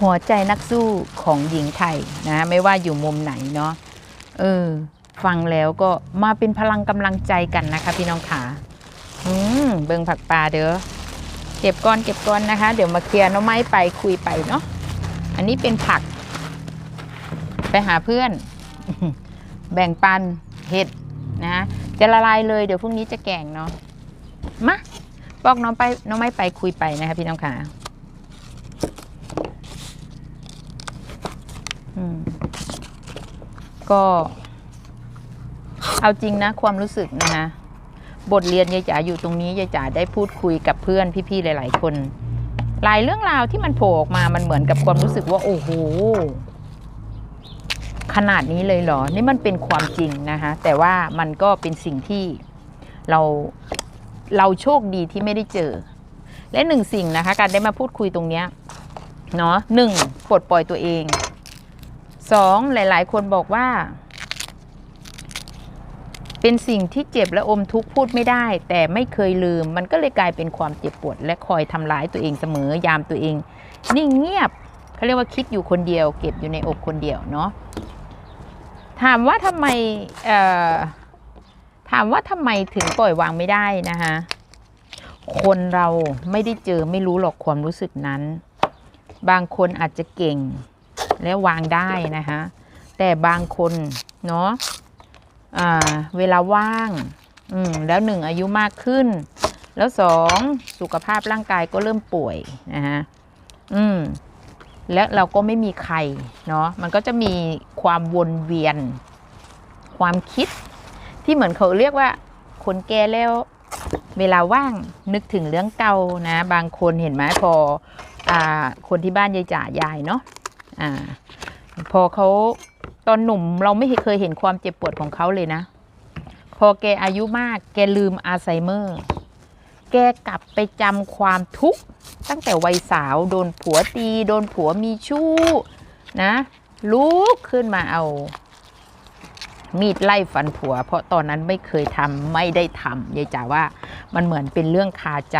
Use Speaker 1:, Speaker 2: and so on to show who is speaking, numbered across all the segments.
Speaker 1: หัวใจนักสู้ของหญิงไทยนะไม่ว่าอยู่มุมไหนเนาะเออ ฟังแล้วก็มาเป็นพลังกำลังใจกันนะคะ พี่น้องขาอืมเบิงผักปลาเด้อเก็บก้อนเก็บก้อนนะคะ เดี๋ยวมาเคลียร์น้องไม้ไปคุยไปเนาะอันนี้เป็นผัก ไปหาเพื่อน แบ่งปันเห็ดนะจะละลายเลยเดี๋ยวพรุ่งนี้จะแกงเนาะมาบอกน้องไปน้องไม้ไปคุยไปนะคะพี่น้องขา อืม ก็ เอาจริงนะความรู้สึกนะฮะบทเรียนยายจ๋าอยู่ตรงนี้ยายจ๋าได้พูดคุยกับเพื่อนพี่ๆหลาย ๆ คนหลายเรื่องราวที่มันโผล่ออกมามันเหมือนกับความรู้สึกว่า โอ้โหขนาดนี้เลยเหรอ นี่มันเป็นความจริงนะคะแต่ว่ามันก็เป็นสิ่งที่เราเราโชคดีที่ไม่ได้เจอ และหนึ่งสิ่งนะคะ การได้มาพูดคุยตรงเนี้ยเนาะหนึ่งปลดปล่อยตัวเอง สองหลาย ๆ คนบอกว่า เป็นสิ่งที่เจ็บและอมทุกข์พูดไม่ได้ แต่ไม่เคยลืม มันก็เลยกลายเป็นความเจ็บปวด และคอยทำร้ายตัวเองเสมอ ยามตัวเอง นิ่งเงียบเขาเรียกว่าคิดอยู่คนเดียว เก็บอยู่ในอกคนเดียวเนาะถามว่าทำไมถามว่าทำไมถึงปล่อยวางไม่ได้นะคะคนเราไม่ได้เจอไม่รู้หรอกความรู้สึกนั้น บางคนอาจจะเก่ง และวางได้นะคะแต่บางคนเนาะเวลาว่างแล้วหนึ่งอายุมากขึ้น แล้วสองสุขภาพร่างกายก็เริ่มป่วยนะฮะอืมและเราก็ไม่มีใครเนาะมันก็จะมีความวนเวียน ความคิด ที่เหมือนเขาเรียกว่า คนแก่แล้วเวลาว่างนึกถึงเรื่องเก่านะ บางคนเห็นไหมพออ่าคนที่บ้านยายจ่ายายเนาะ อ่า พอเขาตอนหนุ่มเราไม่เคยเห็นความเจ็บปวดของเขาเลยนะ พอแกอายุมาก แกลืมอัลไซเมอร์ แกกลับไปจำความทุกข์ตั้งแต่วัยสาวโดนผัวตี โดนผัวมีชู้นะลุกขึ้นมาเอา มีดไล่ฟันผัว เพราะตอนนั้นไม่เคยทำไม่ได้ทำยายจ๋าว่ามันเหมือนเป็นเรื่องคาใจ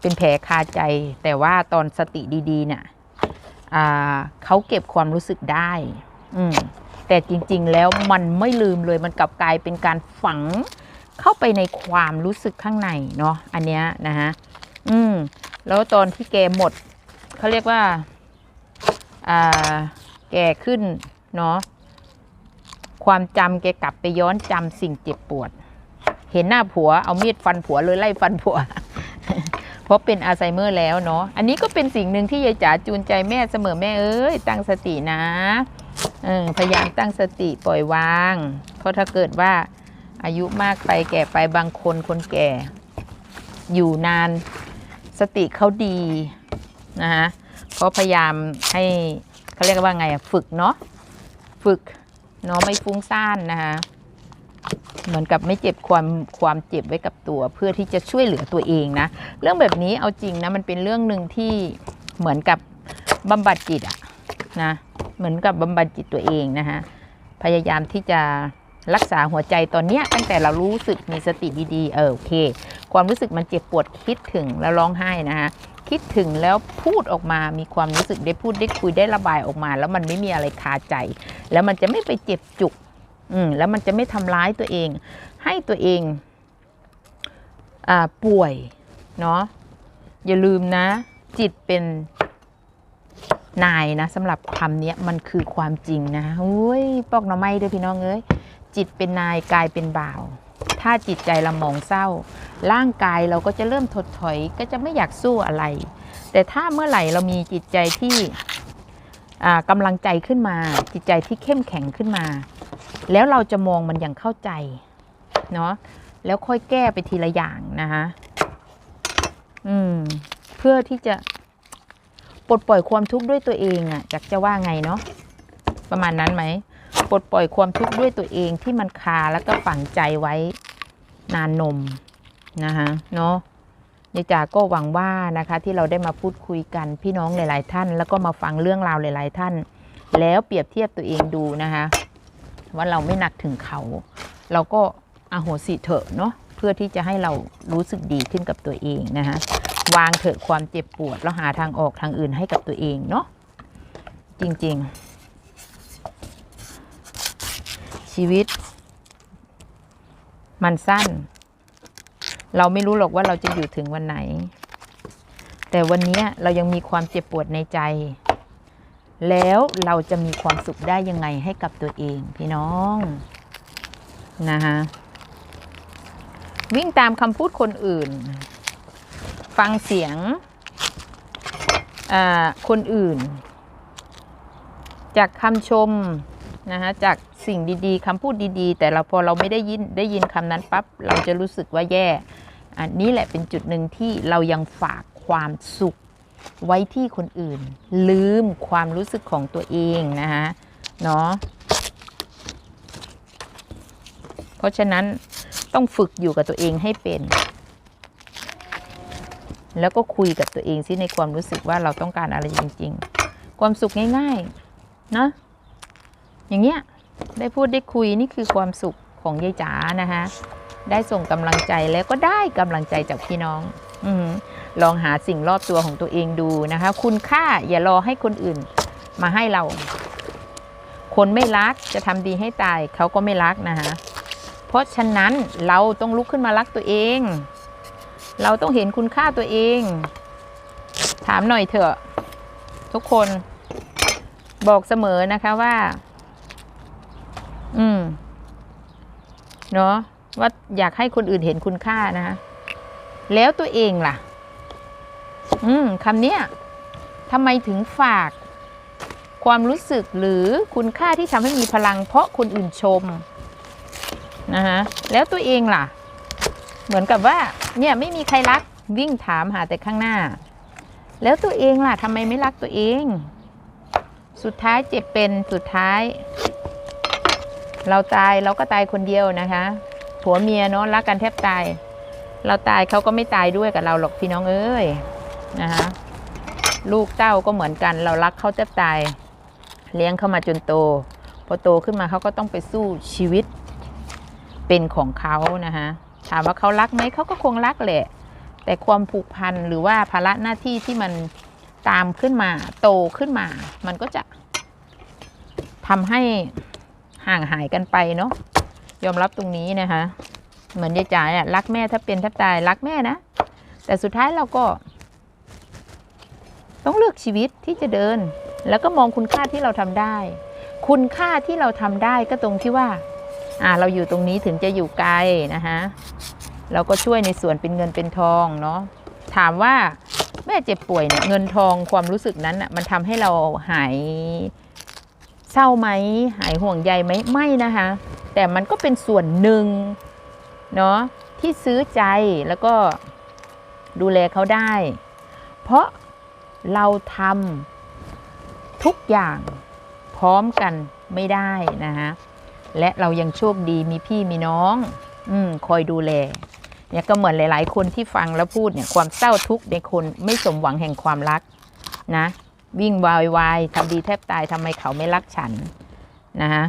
Speaker 1: เป็นแผลคาใจ แต่ว่าตอนสติดีๆเนี่ย เขาเก็บความรู้สึกได้ อืมแต่จริง ๆ แล้วมันไม่ลืมเลยมันกลับกลายเป็นการฝังเข้าไปในความรู้สึกข้างในเนาะอันเนี้ยนะฮะอืมแล้วตอนที่แกหมดเขาเรียกว่าอ่าแกขึ้นเนาะความจำแกกลับไปย้อนจำสิ่งเจ็บปวด เห็นหน้าผัวเอามีดฟันผัวเลยไล่ฟันผัว เพราะเป็นอัลไซเมอร์แล้วเนาะอันนี้ก็เป็นสิ่งหนึ่งที่ยายจ๋าจูนใจแม่เสมอแม่เอ้ยตั้งสตินะออพยายามตั้งสติปล่อยวาง เพราะถ้าเกิดว่าอายุมากไปแก่ไปบางคนคนแก่ อยู่นานสติเขาดีนะคะเขาพยายามให้เขาเรียกว่าไงฝึกเนาะฝึกเนาะไม่ฟุ้งซ่านนะคะ เหมือนกับไม่เจ็บความความเจ็บไว้กับตัว เพื่อที่จะช่วยเหลือตัวเองนะ เรื่องแบบนี้เอาจริงนะมันเป็นเรื่องหนึ่งที่เหมือนกับบำบัดจิตอะนะเหมือนกับบำบัดจิตตัวเองนะคะพยายามที่จะรักษาหัวใจตอนเนี้ยตั้งแต่เรารู้สึกมีสติดีๆเออโอเค ความรู้สึกมันเจ็บปวดคิดถึงแล้วร้องไห้นะคะคิดถึงแล้วพูดออกมามีความรู้สึกได้พูดได้คุยได้ระบายออกมา แล้วมันไม่มีอะไรคาใจ แล้วมันจะไม่ไปเจ็บจุก อืมแล้วมันจะไม่ทำร้ายตัวเอง ให้ตัวเองอ่าป่วยเนาะอย่าลืมนะ จิตเป็นนายนะสำหรับคำเนี้ยมันคือความจริงนะโอ้ยปอกหน่อไม้ด้วยพี่น้องเอ้ยจิตเป็นนายกายเป็นบ่าว ถ้าจิตใจเราหมองเศร้า ร่างกายเราก็จะเริ่มถดถอยก็จะไม่อยากสู้อะไร แต่ถ้าเมื่อไหร่เรามีจิตใจที่กำลังใจขึ้นมา จิตใจที่เข้มแข็งขึ้นมา แล้วเราจะมองมันอย่างเข้าใจ เนาะแล้วค่อยแก้ไปทีละอย่างนะคะอืม เพื่อที่จะปลดปล่อยความทุกข์ด้วยตัวเองอะ่ะจากจะว่าไงเนาะประมาณนั้นไหมปลดปล่อยความทุกข์ด้วยตัวเองที่มันคาแล้วก็ฝังใจไว้นานนมนะคะเนาะยายจาก็หวังว่านะคะ ที่เราได้มาพูดคุยกันพี่น้องหลาย ๆ ท่าน แล้วก็มาฟังเรื่องราวหลาย ๆ ท่าน แล้วเปรียบเทียบตัวเองดูนะคะ ว่าเราไม่หนักถึงเขา เราก็อโหสิเถอะเนาะเพื่อที่จะให้เรารู้สึกดีขึ้นกับตัวเองนะคะวางเถอะความเจ็บปวดแล้วหาทางออกทางอื่นให้กับตัวเองเนาะจริง ๆ ชีวิต มันสั้น เราไม่รู้หรอกว่าเราจะอยู่ถึงวันไหน แต่วันนี้เรายังมีความเจ็บปวดในใจ แล้วเราจะมีความสุขได้ยังไงให้กับตัวเอง พี่น้องนะคะวิ่งตามคำพูดคนอื่น ฟังเสียงอ่าคนอื่น จากคำชมนะคะจากสิ่งดีๆคำพูดดีๆ แต่เราพอเราไม่ได้ยินได้ยินคำนั้นปั๊บเราจะรู้สึกว่าแย่ อันนี้แหละเป็นจุดหนึ่งที่เรายังฝากความสุข ไว้ที่คนอื่น ลืมความรู้สึกของตัวเองนะคะเนาะเพราะฉะนั้นต้องฝึกอยู่กับตัวเองให้เป็น แล้วก็คุยกับตัวเองซิในความรู้สึกว่าเราต้องการอะไรจริง ๆ ความสุขง่ายๆเนาะอย่างเงี้ยได้พูดได้คุยนี่คือความสุขของยายจ๋านะคะได้ส่งกำลังใจแล้วก็ได้กำลังใจจากพี่น้อง อือ ลองหาสิ่งรอบตัวของตัวเองดูนะคะ คุณค่าอย่ารอให้คนอื่นมาให้เรา คนไม่รักจะทำดีให้ตายเขาก็ไม่รักนะคะเพราะฉะนั้นเราต้องลุกขึ้นมารักตัวเอง เราต้องเห็นคุณค่าตัวเอง ถามหน่อยเถอะ ทุกคนบอกเสมอนะคะว่า อืม เนาะว่าอยากให้คนอื่นเห็นคุณค่านะคะแล้วตัวเองล่ะ อืมคำเนี้ยทำไมถึงฝาก ความรู้สึกหรือคุณค่าที่ทำให้มีพลัง เพราะคนอื่นชมนะคะแล้วตัวเองล่ะ เหมือนกับว่า เนี่ยไม่มีใครรักวิ่งถามหาแต่ข้างหน้า แล้วตัวเองล่ะทำไมไม่รักตัวเอง สุดท้ายเจ็บเป็นสุดท้าย เราตายเราก็ตายคนเดียวนะคะผัวเมียเนาะรักกันแทบตาย เราตายเขาก็ไม่ตายด้วยกับเราหรอกพี่น้องเอ้ย นะคะลูกเต้าก็เหมือนกัน เรารักเขาแทบตาย เลี้ยงเขามาจนโต พอโตขึ้นมาเขาก็ต้องไปสู้ชีวิตเป็นของเขานะคะถามว่าเขารักไหมเขาก็คงรักแหละ แต่ความผูกพันหรือว่าภาระหน้าที่ที่มันตามขึ้นมา โตขึ้นมา มันก็จะทำให้ห่างหายกันไปเนาะยอมรับตรงนี้นะคะ เหมือนยายจ๋าเนี่ยรักแม่ถ้าเป็นถ้าตายรักแม่นะ แต่สุดท้ายเราก็ ต้องเลือกชีวิตที่จะเดิน แล้วก็มองคุณค่าที่เราทำได้ คุณค่าที่เราทำได้ก็ตรงที่ว่าอ่าเราอยู่ตรงนี้ถึงจะอยู่ไกลนะคะเราก็ช่วยในส่วนเป็นเงินเป็นทองเนาะถามว่าแม่เจ็บป่วยเนี่ยเงินทองความรู้สึกนั้นอะมันทำให้เราหายเศร้าไหมหายห่วงใยไหมไม่นะคะ แต่มันก็เป็นส่วนหนึ่งเนาะที่ซื้อใจแล้วก็ดูแลเขาได้ เพราะ เราทำทุกอย่างพร้อมกันไม่ได้นะคะและเรายังโชคดีมีพี่มีน้อง อืมคอยดูแลเนี่ยก็เหมือนหลาย ๆ คนที่ฟังแล้วพูดเนี่ยความเศร้าทุกข์ในคนไม่สมหวังแห่งความรักนะ วิ่งวายวายทำดีแทบตายทำไมเขาไม่รักฉันนะคะ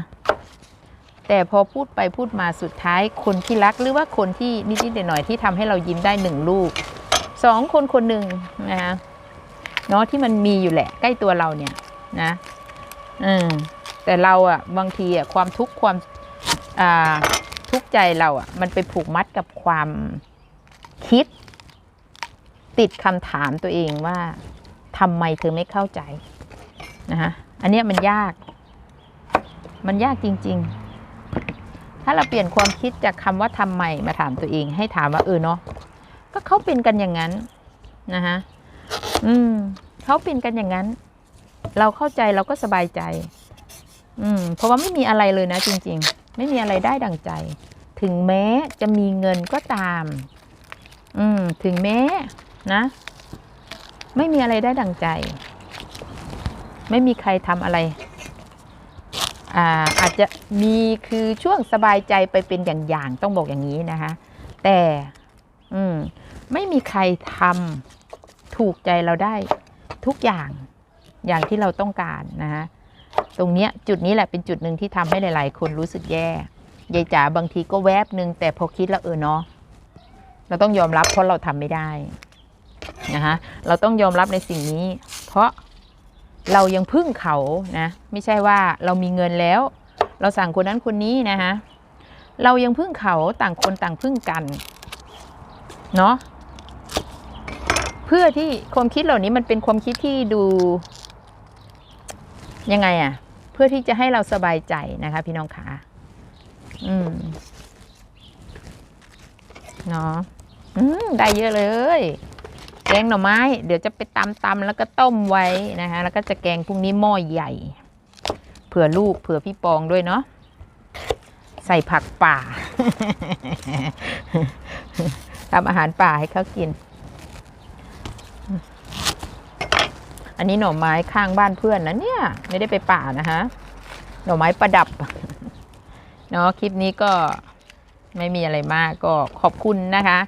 Speaker 1: แต่พอพูดไปพูดมาสุดท้ายคนที่รักหรือว่าคนที่นิดๆหน่อยๆที่ทำให้เรายิ้มได้หนึ่งลูกสองคนคนหนึ่งนะคะ เนาะที่มันมีอยู่แหละ ใกล้ตัวเราเนี่ยนะอืมแต่เราอะบางทีอะความทุกข์ความอ่าทุกข์ใจเราอะ่ะมันไปผูกมัดกับความคิด ติดคำถามตัวเองว่าทำไมเธอไม่เข้าใจนะคะอันเนี้ยมันยาก มันยากจริง ๆ ถ้าเราเปลี่ยนความคิดจากคำว่าทำไมมาถามตัวเอง ให้ถามว่าเออเนาะก็เขาเป็นกันอย่างนั้นนะคะ อืมเขาเป็นกันอย่างนั้น เราเข้าใจเราก็สบายใจ อืม เพราะว่าไม่มีอะไรเลยนะจริง ๆ ไม่มีอะไรได้ดังใจ ถึงแม้จะมีเงินก็ตาม อืม ถึงแม้นะ ไม่มีอะไรได้ดังใจ ไม่มีใครทำอะไรอ่าอาจจะมีคือช่วงสบายใจไปเป็นอย่างๆ ต้องบอกอย่างนี้นะคะ แต่ อืม ไม่มีใครทำ ถูกใจเราได้ทุกอย่างอย่างที่เราต้องการนะคะตรงเนี้ยจุดนี้แหละเป็นจุดหนึ่งที่ทำให้หลาย ๆ คนรู้สึกแย่ยายจ๋าบางทีก็แวบหนึ่งแต่พอคิดแล้วเออเนาะเราต้องยอมรับเพราะเราทำไม่ได้นะคะเราต้องยอมรับในสิ่งนี้ เพราะเรายังพึ่งเขานะไม่ใช่ว่าเรามีเงินแล้ว เราสั่งคนนั้นคนนี้นะคะเรายังพึ่งเขาต่างคนต่างพึ่งกันเนาะ พื่อที่ความคิดเหล่านี้มันเป็นความคิดที่ดูยังไงอะเพื่อที่จะให้เราสบายใจนะคะ พี่น้องขาอืมเนาะอืมได้เยอะเลยแกงหน่อไม้ เดี๋ยวจะไปตำตำแล้วก็ต้มไว้นะคะ แล้วก็จะแกงพรุ่งนี้หม้อใหญ่ เผื่อลูกเผื่อพี่ปองด้วยเนาะใส่ผักป่าทำอาหารป่าให้เขากิน อันนี้หน่อไม้ข้างบ้านเพื่อนนะเนี่ย ไม่ได้ไปป่านะคะหน่อไม้ประดับ เนาะคลิปนี้ก็ไม่มีอะไรมากก็ขอบคุณนะคะ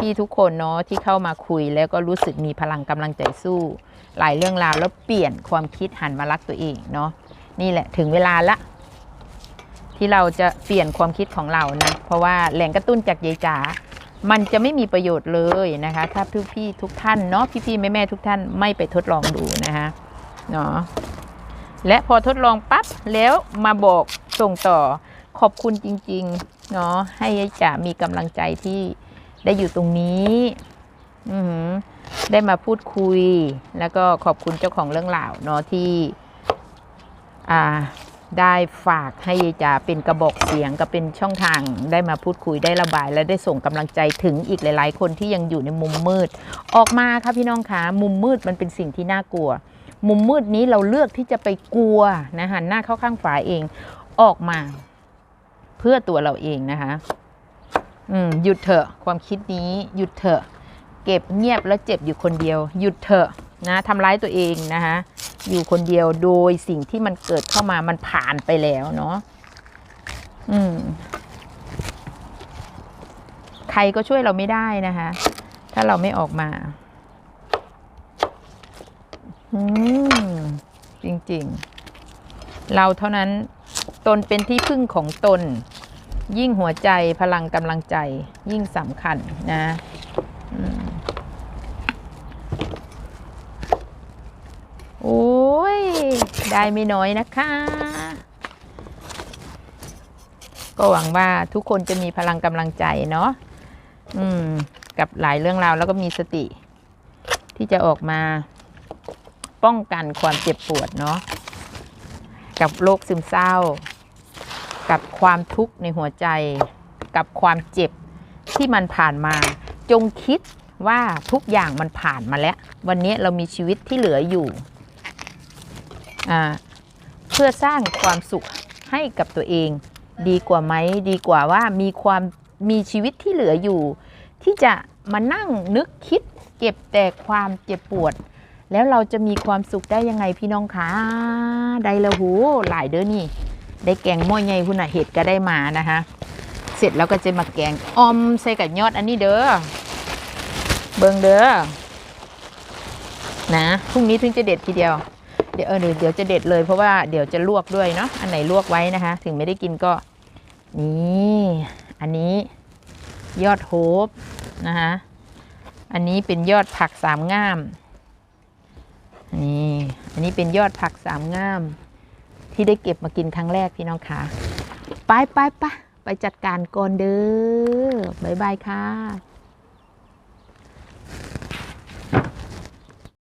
Speaker 1: พี่ๆทุกคนเนาะที่เข้ามาคุยแล้วก็รู้สึกมีพลังกำลังใจสู้ หลายเรื่องราวแล้วเปลี่ยนความคิดหันมารักตัวเองเนาะนี่แหละถึงเวลาละที่เราจะเปลี่ยนความคิดของเรานะ เพราะว่าแหล่งกระตุ้นจากยายจ๋า มันจะไม่มีประโยชน์เลยนะคะ ถ้าพี่ๆทุกท่านเนาะพี่ๆแม่ๆทุกท่านไม่ไปทดลองดูนะคะเนาะและพอทดลองปั๊บแล้วมาบอกส่งต่อขอบคุณจริงๆเนาะให้ยายจ๋ามีกำลังใจที่ได้อยู่ตรงนี้อือหือได้มาพูดคุย แล้วก็ขอบคุณเจ้าของเรื่องราวเนาะที่ อ่า ได้ฝากให้ยายจ๋าเป็นกระบอกเสียงก็เป็นช่องทางได้มาพูดคุยได้ระบาย และได้ส่งกำลังใจถึงอีกหลาย ๆ คนที่ยังอยู่ในมุมมืด ออกมาค่ะพี่น้องคะมุมมืดมันเป็นสิ่งที่น่ากลัว มุมมืดนี้เราเลือกที่จะไปกลัวนะหันหน้าเข้าข้างฝาเองออกมา เพื่อตัวเราเองนะคะอืมหยุดเถอะความคิดนี้หยุดเถอะ เก็บเงียบแล้วเจ็บอยู่คนเดียว หยุดเถอะนะทำร้ายตัวเองนะคะ อยู่คนเดียวโดยสิ่งที่มันเกิดเข้ามามันผ่านไปแล้วเนาะอืม ใครก็ช่วยเราไม่ได้นะคะ ถ้าเราไม่ออกมา อืม จริงๆ เราเท่านั้นตนเป็นที่พึ่งของตน ยิ่งหัวใจพลังกำลังใจยิ่งสำคัญนะอืมโอ้ย ได้ไม่น้อยนะคะ ก็หวังว่าทุกคนจะมีพลังกำลังใจเนาะอืม กับหลายเรื่องราวแล้วก็มีสติ ที่จะออกมา ป้องกันความเจ็บปวดเนาะกับโรคซึมเศร้า กับความทุกข์ในหัวใจ กับความเจ็บที่มันผ่านมา จงคิดว่าทุกอย่างมันผ่านมาแล้ว วันนี้เรามีชีวิตที่เหลืออยู่ เพื่อสร้างความสุขให้กับตัวเอง ดีกว่าไหมดีกว่าว่ามีความมีชีวิตที่เหลืออยู่ ที่จะมานั่งนึกคิดเก็บแต่ความเจ็บปวด แล้วเราจะมีความสุขได้ยังไงพี่น้องคะได้ละหูหลายเด้อนี่ ได้แกงม้อใหญ่คุณน่ะเห็ดก็ได้มานะคะ เสร็จแล้วก็จะมาแกงออมใส่กับยอดอันนี้เด้อเบิงเด้อนะพรุ่งนี้ถึงจะเด็ดทีเดียว เดี๋ยวเออเดี๋ยวจะเด็ดเลยเพราะว่าเดี๋ยวจะลวกด้วยเนาะอันไหนลวกไว้นะคะ ถึงไม่ได้กินก็นี่อันนี้ยอดโฮปนะคะอันนี้เป็นยอดผักสามง่ามนี่อันนี้เป็นยอดผักสามง่าม ที่ได้เก็บมากินครั้งแรกพี่น้องค่ะไปไปไปไปจัดการก่อนเด้อบายบายค่ะ